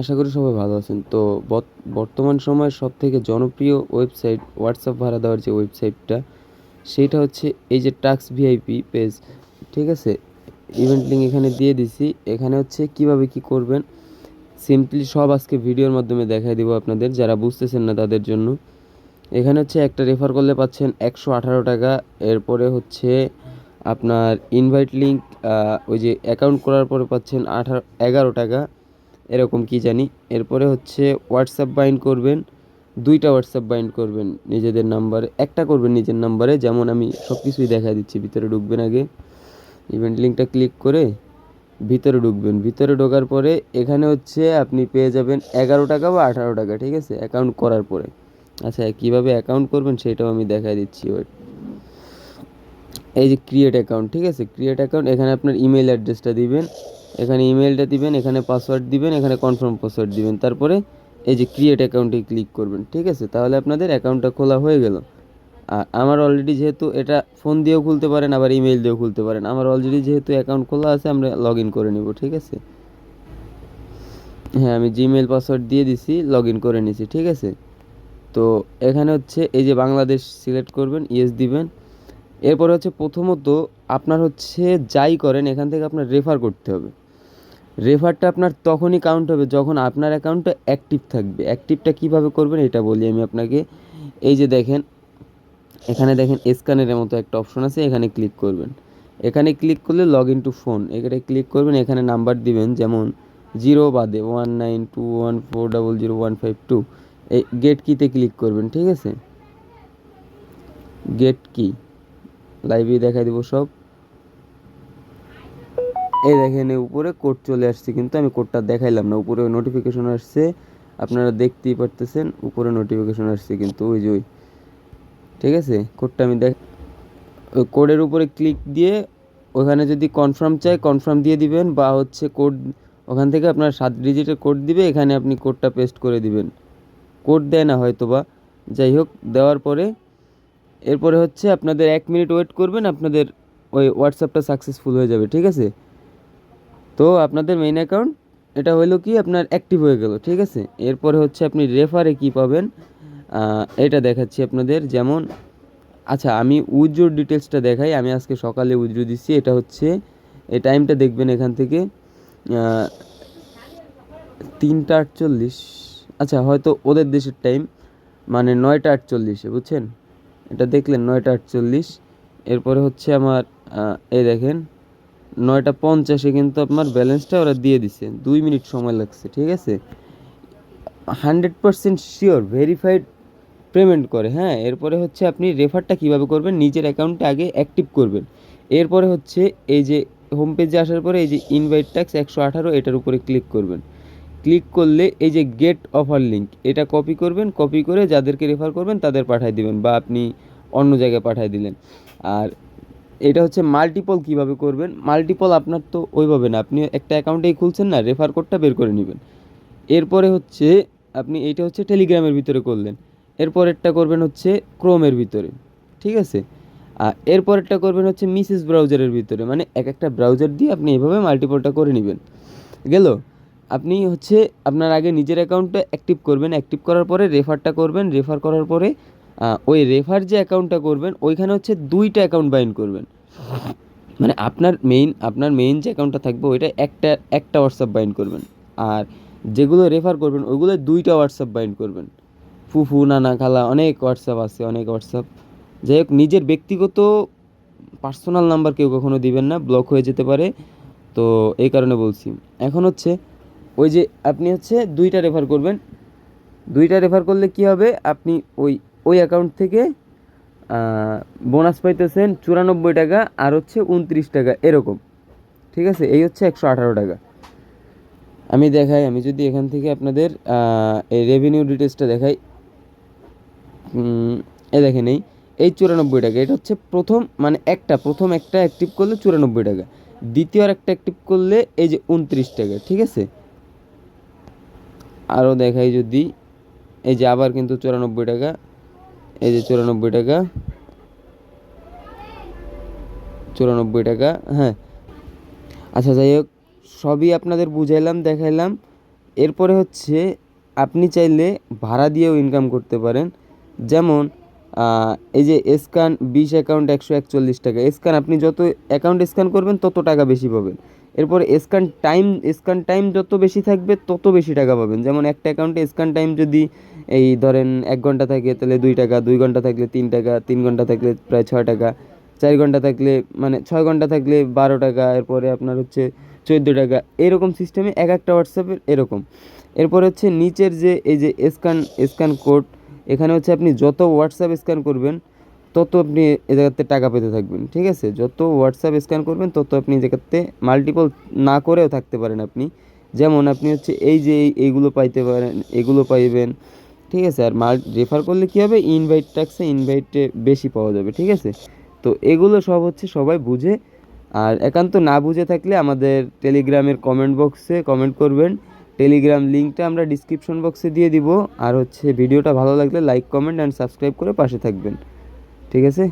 আশা করি সবাই ভালো আছেন। তো বর্তমান সময়ের সব থেকে জনপ্রিয় ওয়েবসাইট হোয়াটসঅ্যাপ ভাড়া দেওয়ার যে ওয়েবসাইটটা সেইটা হচ্ছে এই যে টাক্স ভিআইপি পেজ ঠিক আছে? ইভেন্ট লিঙ্ক এখানে দিয়ে দিছি। এখানে হচ্ছে কীভাবে কি করবেন সিম্পলি সব আজকে ভিডিওর মাধ্যমে দেখাই দিব আপনাদের, যারা বুঝতেছেন না তাদের জন্য। এখানে হচ্ছে একটা রেফার করলে পাচ্ছেন একশো আঠারো টাকা। এরপরে হচ্ছে আপনার ইনভাইট লিঙ্ক ওই যে অ্যাকাউন্ট করার পরে পাচ্ছেন আঠারো এগারো টাকা। এরকম কি জানি। এরপরে হচ্ছে হোয়াটসঅ্যাপ বাইন্ড করবেন, দুইটা হোয়াটসঅ্যাপ বাইন্ড করবেন নিজেদের নাম্বারে একটা করবেন নিজের নাম্বারে যেমন আমি সব কিছুই দেখা দিচ্ছি, ভিতরে ঢুকবেন আগে। ইভেন্ট লিঙ্কটা ক্লিক করে ভিতরে ঢুকবেন। ভিতরে ঢোকার পরে এখানে হচ্ছে আপনি পেয়ে যাবেন এগারো টাকা বা আঠারো টাকা, ঠিক আছে? অ্যাকাউন্ট করার পরে। আচ্ছা কীভাবে অ্যাকাউন্ট করবেন সেটাও আমি দেখাই দিচ্ছি। ওয়েট এই যে ক্রিয়েট অ্যাকাউন্ট ঠিক আছে? ক্রিয়েট অ্যাকাউন্ট এখানে আপনার ইমেল অ্যাড্রেসটা দিবেন। এখানে ইমেলটা দিবেন, এখানে পাসওয়ার্ড দিবেন, এখানে কনফার্ম পাসওয়ার্ড দিবেন। তারপরে এই যে ক্রিয়েট অ্যাকাউন্টে ক্লিক করবেন, ঠিক আছে? তাহলে আপনাদের অ্যাকাউন্টটা খোলা হয়ে গেল। আর আমার অলরেডি যেহেতু এটা ফোন দিয়েও খুলতে পারেন, আবার ইমেল দিয়েও খুলতে পারেন। আমার অলরেডি যেহেতু অ্যাকাউন্ট খোলা আছে, আমরা লগ ইন করে নিব, ঠিক আছে? হ্যাঁ আমি জিমেল পাসওয়ার্ড দিয়ে দিছি লগ ইন করে নিছি, ঠিক আছে? তো এখানে হচ্ছে এই যে বাংলাদেশ সিলেক্ট করবেন ইয়েস দিবেন। এরপরে হচ্ছে প্রথমত আপনার হচ্ছে যাই করেন, এখান থেকে আপনার রেফার করতে হবে। রেফারটা আপনার তখনই কাউন্ট হবে যখন আপনার অ্যাকাউন্টটা অ্যাক্টিভ থাকবে। অ্যাক্টিভটা কীভাবে করবেন এটা বলি আমি আপনাকে। এই যে দেখেন, এখানে দেখেন স্ক্যানারের মতো একটা অপশন আছে, এখানে ক্লিক করবেন। এখানে ক্লিক করলে লগ ইন টু ফোন এখানে ক্লিক করবেন, এখানে নাম্বার দিবেন, যেমন জিরো বাদে one nine two one four double zero one five two এই গেট কিতে ক্লিক করবেন, ঠিক আছে? গেট কি লাইভে দেখাই দিব সব। এই দেখেন উপরে কোড চলে আসছে, কিন্তু আমি কোডটা দেখাইলাম না। উপরে নোটিফিকেশন আসছে, আপনারা দেখতেই পারতেছেন, উপরে নোটিফিকেশন আসছে কিন্তু ওই যে ওই। ঠিক আছে? কোডটা আমি দেখ ওই কোডের উপরে ক্লিক দিয়ে ওখানে যদি কনফার্ম চাই কনফার্ম দিয়ে দিবেন, বা হচ্ছে কোড ওখান থেকে আপনার সাত ডিজিটের কোড দিবে, এখানে আপনি কোডটা পেস্ট করে দিবেন। কোড দেয় না হয়তো বা যাই হোক, দেওয়ার পরে এরপরে হচ্ছে আপনাদের এক মিনিট ওয়েট করবেন, আপনাদের ওই হোয়াটসঅ্যাপটা সাকসেসফুল হয়ে যাবে, ঠিক আছে? তো আপনাদের মেইন অ্যাকাউন্ট এটা হলো কি আপনার অ্যাক্টিভ হয়ে গেল, ঠিক আছে? এরপরে হচ্ছে আপনি রেফারে কি পাবেন? এটা দেখাচ্ছি আপনাদের, যেমন আচ্ছা আমি উইথড্রোর ডিটেলসটা দেখাই, আমি আজকে সকালে উইথড্রো দিচ্ছি, এটা হচ্ছে, এই টাইমটা দেখবেন এখান থেকে তিনটা আটচল্লিশ আচ্ছা হয়তো ওদের দেশের টাইম মানে নয়টা আটচল্লিশে, বুঝছেন? এটা দেখলেন নয়টা আটচল্লিশ। এরপরে হচ্ছে আমার এই দেখেন, নয়টা পঞ্চাশে কিন্তু আপনার ব্যালেন্সটা ওরা দিয়ে দিছে। দুই মিনিট সময় লাগছে, ঠিক আছে? Hundred percent sure verified payment করে হ্যাঁ? এরপরে হচ্ছে আপনি রেফারটা কীভাবে করবেন? নিজের অ্যাকাউন্টে আগে অ্যাক্টিভ করবেন। এরপরে হচ্ছে এই যে হোম পেজে আসার পরে এই যে ইনভাইট ট্যাক্স একশো আঠারো, এটার উপরে ক্লিক করবেন। ক্লিক করলে এই যে গেট অফার লিঙ্ক, এটা কপি করবেন, কপি করে যাদেরকে রেফার করবেন তাদের পাঠিয়ে দিবেন বা আপনি অন্য জায়গায় পাঠিয়ে দিলেন। আর এটা হচ্ছে মাল্টিপল কীভাবে করবেন? মাল্টিপল আপনার তো ওইভাবে না, আপনি একটা অ্যাকাউন্টেই খুলছেন না, রেফার কোডটা বের করে নেবেন। এরপরে হচ্ছে আপনি এইটা হচ্ছে টেলিগ্রামের ভিতরে করলেন। এরপরেরটা করবেন হচ্ছে ক্রোমের ভিতরে, ঠিক আছে? আর এরপরেরটা করবেন হচ্ছে মিসেস ব্রাউজারের ভিতরে মানে এক একটা ব্রাউজার দিয়ে আপনি এভাবে মাল্টিপলটা করে নেবেন। গেল? আপনি হচ্ছে আপনার আগে নিজের অ্যাকাউন্টটা অ্যাক্টিভ করবেন। অ্যাক্টিভ করার পরে রেফারটা করবেন। রেফার করার পরে ওই রেফার যে অ্যাকাউন্টটা করবেন, ওইখানে হচ্ছে দুইটা অ্যাকাউন্ট বাইন্ড করবেন। মানে আপনার মেইন আপনার মেইন যে অ্যাকাউন্টটা থাকবে, ওইটা একটা একটা হোয়াটসঅ্যাপ বাইন্ড করবেন। আর যেগুলো রেফার করবেন, ওইগুলো দুইটা হোয়াটসঅ্যাপ বাইন্ড করবেন। ফুফু, নানা, খালা, অনেক হোয়াটসঅ্যাপ আছে, অনেক হোয়াটসঅ্যাপ যাই হোক, নিজের ব্যক্তিগত পার্সোনাল নাম্বার কেউ কখনো দিবেন না ব্লক হয়ে যেতে পারে। তো এই কারণে বলছি। এখন হচ্ছে ওই যে আপনি হচ্ছে দুইটা রেফার করবেন। দুইটা রেফার করলে কি হবে? আপনি ওই ওই অ্যাকাউন্ট থেকে বোনাস পাইতেছেন চুরানব্বই টাকা আর হচ্ছে উনত্রিশ টাকা, এরকম। ঠিক আছে? এই হচ্ছে একশো আঠারো টাকা। আমি দেখাই, আমি যদি এখান থেকে আপনাদের এই রেভিনিউ ডিটেলসটা দেখাই। এ দেখেন এই এই চুরানব্বই টাকা, এটা হচ্ছে প্রথম মানে একটা, প্রথম একটা অ্যাক্টিভ করলে চুরানব্বই টাকা। দ্বিতীয় আর একটা অ্যাক্টিভ করলে এই যে উনত্রিশ টাকা, ঠিক আছে? আরও দেখাই যদি। এই যে আবার কিন্তু চুরানব্বই টাকা। এই যে চুরানব্বই টাকা। চুরানব্বই টাকা হ্যাঁ। আচ্ছা যাই হোক, সবই আপনাদের বুঝাইলাম, দেখাইলাম। এরপরে হচ্ছে, আপনি চাইলে ভাড়া দিয়েও ইনকাম করতে পারেন। যেমন এই যে স্ক্যান বিশ অ্যাকাউন্ট একশো একচল্লিশ টাকা। স্ক্যান আপনি যত অ্যাকাউন্ট স্ক্যান করবেন, তত টাকা বেশি পাবেন। এরপর স্ক্যান টাইম স্ক্যান টাইম যত বেশি থাকবে, তত বেশি টাকা পাবেন। যেমন একটা অ্যাকাউন্টে স্ক্যান টাইম যদি এই ধরেন এক ঘণ্টা থাকে, তাহলে দুই টাকা, দুই ঘণ্টা থাকলে তিন টাকা, তিন ঘণ্টা থাকলে প্রায় ছয় টাকা, চার ঘণ্টা থাকলে মানে ছয় ঘণ্টা থাকলে বারো টাকা, এরপরে আপনার হচ্ছে চোদ্দ টাকা, এরকম সিস্টেমে এক একটা হোয়াটসঅ্যাপের এরকম। এরপর হচ্ছে নিচের যে, এই যে স্ক্যান স্ক্যান কোড এখানে হচ্ছে আপনি যত হোয়াটসঅ্যাপ স্ক্যান করবেন তত আপনি এ জায়গাতে টাকা পেতে থাকবেন, ঠিক আছে? যত হোয়াটসঅ্যাপ স্ক্যান করবেন, তত আপনি এই জায়গাতে মাল্টিপল না করেও থাকতে পারেন আপনি। যেমন আপনি হচ্ছে এই যে এই- এইগুলো পাইতে পারেন, এগুলো পাইবেন, ঠিক আছে? আর মাল রেফার করলে কী হবে? ইনভাইট ট্যাক্সে ইনভাইটে বেশি পাওয়া যাবে, ঠিক আছে? তো এগুলো সব হচ্ছে সবাই বুঝে, আর একান্ত না বুঝে থাকলে আমাদের টেলিগ্রামের কমেন্ট বক্সে কমেন্ট করবেন। টেলিগ্রাম লিঙ্কটা আমরা ডিসক্রিপশন বক্সে দিয়ে দিব, আর হচ্ছে ভিডিওটা ভালো লাগলে লাইক কমেন্ট অ্যান্ড সাবস্ক্রাইব করে পাশে থাকবেন। ঠিক আছে?